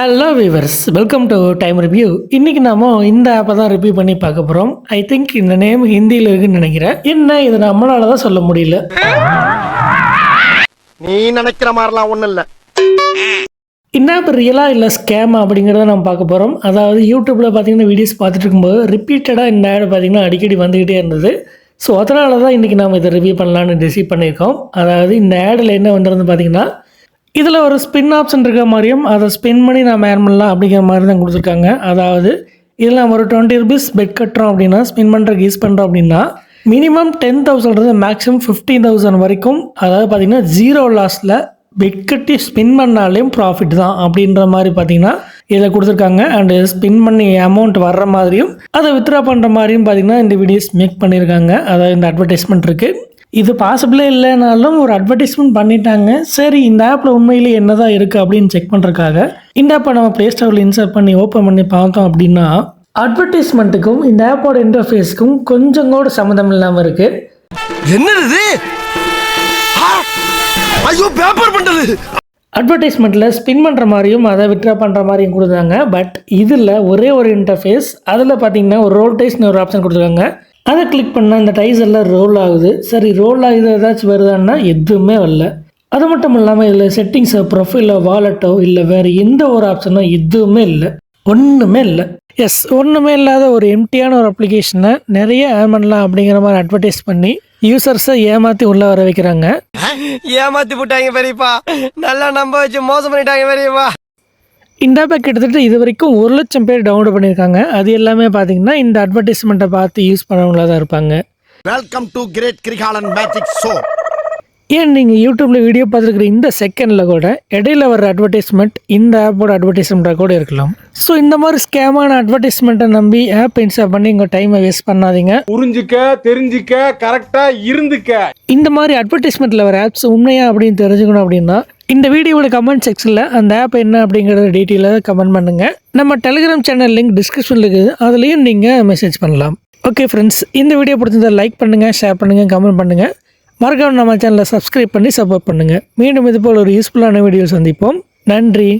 Hello viewers welcome to time review இன்னைக்கு நாம இந்த ஆப்பை தான் ரிவ்யூ பண்ணி பார்க்க போகிறோம் ஐ திங்க் இந்த நேம் ஹிந்தியில் இருக்குன்னு நினைக்கிறேன். என்ன இது நம்மளால தான் சொல்ல முடியல? நீ நினைக்கிற மாதிரிலாம் ஒண்ணும் இல்ல. இந்த ஆப் ரியலா இல்லை ஸ்கேம் அப்படிங்கிறத நம்ம பார்க்க போகிறோம் அதாவது யூடியூப்பில் பார்த்தீங்கன்னா வீடியோஸ் பார்த்துட்டு இருக்கும்போது ரிப்பீட்டடாக இந்த ஆடு பார்த்தீங்கன்னா அடிக்கடி வந்துக்கிட்டே இருந்தது. ஸோ அதனால தான் இன்றைக்கி நாம் இதை ரிவ்யூ பண்ணலான்னு டிசைட் பண்ணியிருக்கோம். அதாவது இந்த ஆடில் என்ன வந்துருந்து பார்த்தீங்கன்னா இதில் ஒரு ஸ்பின் ஆப்ஷன் இருக்க மாதிரியும் அதை ஸ்பின் பண்ணி நம்ம ஏர்ன் பண்ணலாம் அப்படிங்கிற மாதிரி தான் கொடுத்துருக்காங்க. அதாவது இதில் நம்ம ஒரு டுவெண்ட்டி ருபீஸ் பெட் கட்டுறோம் அப்படின்னா ஸ்பின் பண்ணுறதுக்கு யூஸ் பண்ணுறோம் அப்படின்னா மினிமம் டென் தௌசண்ட்லேருந்து மேக்ஸிமம் ஃபிஃப்டீன் தௌசண்ட் வரைக்கும் அதாவது பார்த்தீங்கன்னா ஜீரோ லாஸில் பெட் கட்டி ஸ்பின் பண்ணாலேயும் ப்ராஃபிட் தான் அப்படின்ற மாதிரி பார்த்தீங்கன்னா இதில் கொடுத்துருக்காங்க. அண்டு ஸ்பின் பண்ணி அமௌண்ட் வர்ற மாதிரியும் அதை வித்ட்ரா பண்ணுற மாதிரியும் பார்த்தீங்கன்னா இந்த வீடியோஸ் மேக் பண்ணியிருக்காங்க அதாவது இந்த அட்வர்டைஸ்மெண்ட் இருக்குது இது பாசிபிளே இல்லைனாலும் ஒரு அட்வர்டைஸ்மெண்ட் பண்ணிட்டாங்க. சரி இந்த ஆப்பில் உண்மையிலே என்னதான் இருக்குது அப்படின்னு செக் பண்ணுறதுக்காக இந்த ஆப்பை நம்ம ப்ளே ஸ்டோரில் இன்சர்ட் பண்ணி ஓப்பன் பண்ணி பார்த்தோம் அப்படின்னா அட்வர்டைஸ்மெண்ட்டுக்கும் இந்த ஆப்போட இன்டர்ஃபேஸ்க்கும் கொஞ்சம் கூட சம்மந்தம் இல்லாமல் இருக்குது என்னது! ஐயோ பேப்பர் பண்டது அட்வர்டைஸ்மெண்ட்டில் ஸ்பின் பண்ணுற மாதிரியும் அதை விட்ரா பண்ணுற மாதிரியும் கொடுத்தாங்க பட் இதில் ஒரே ஒரு இன்டர்ஃபேஸ் அதில் பார்த்தீங்கன்னா ஒரு ரோல் டைஸ்னு ஒரு ஆப்ஷன் கொடுத்துருக்காங்க. அதை கிளிக் பண்ணால் இந்த டைஸ் எல்லாம் ரோல் ஆகுது. சரி ரோல் ஆகுது ஏதாச்சும் வருதான்னா எதுவுமே வரல. அது மட்டும் இல்லாமல் இதில் செட்டிங்ஸோ ப்ரொஃபைலோ வாலெட்டோ இல்லை வேறு எந்த ஒரு ஆப்ஷனோ எதுவுமே இல்லை. ஒன்றுமே இல்லை. எஸ் ஒன்றுமே இல்லாத ஒரு எம்டியான ஒரு அப்ளிகேஷனை நிறைய ஏர்ன் பண்ணலாம் அப்படிங்கிற மாதிரி அட்வர்டைஸ் பண்ணி யூசர்ஸை ஏமாற்றி உள்ளே வர வைக்கிறாங்க. ஏமாற்றி போட்டாங்க பெரியப்பா. நல்லா நம்ப வச்சு மோசம் பண்ணிட்டாங்க பெரியப்பா. இந்த ஆப்பை கிட்டத்தட்ட இது வரைக்கும் ஒரு லட்சம் பேர் டவுன்லோட் பண்ணியிருக்காங்க. அது எல்லாமே பார்த்தீங்கன்னா இந்த அட்வர்டைஸ்மெண்ட்டை பார்த்து யூஸ் பண்ணவங்களா தான் இருப்பாங்க. Welcome to great Kirikalan magic show ஏன் நீங்கள் யூடியூப்பில் வீடியோ பார்த்துருக்குற இந்த செகண்டில் கூட இடையில வர அட்வர்டைஸ்மெண்ட் இந்த ஆப்போட அட்வர்டைஸ்மெண்ட்டாக கூட இருக்கலாம். ஸோ இந்த மாதிரி ஸ்கேமான அட்வர்டைஸ்மெண்ட்டை நம்பி ஆப் இன்ஸ்டால் பண்ணி உங்கள் டைமை வேஸ்ட் பண்ணாதீங்க. புரிஞ்சுக்க தெரிஞ்சுக்க கரெக்டா இருந்துக்க. இந்த மாதிரி அட்வர்டைஸ்மெண்ட்டில் வர ஆப்ஸ் உண்மையா அப்படின்னு தெரிஞ்சுக்கணும் அப்படின்னா இந்த வீடியோவோட கமெண்ட் செக்ஷனில் அந்த ஆப் என்ன அப்படிங்கிறத டீட்டெயிலாக கமெண்ட் பண்ணுங்கள் நம்ம டெலிகிராம் சேனல் லிங்க் டிஸ்கிரிப்ஷனில் இருக்குது. அதுலேயும் நீங்கள் மெசேஜ் பண்ணலாம். ஓகே ஃப்ரெண்ட்ஸ் இந்த வீடியோ பிடிச்சிருந்தா லைக் பண்ணுங்கள் ஷேர் பண்ணுங்கள் கமெண்ட் பண்ணுங்கள் மறக்காமல் நம்ம சேனலை சப்ஸ்கிரைப் பண்ணி சப்போர்ட் பண்ணுங்கள் மீண்டும் இது போல் ஒரு யூஸ்ஃபுல்லான வீடியோ சந்திப்போம். நன்றி.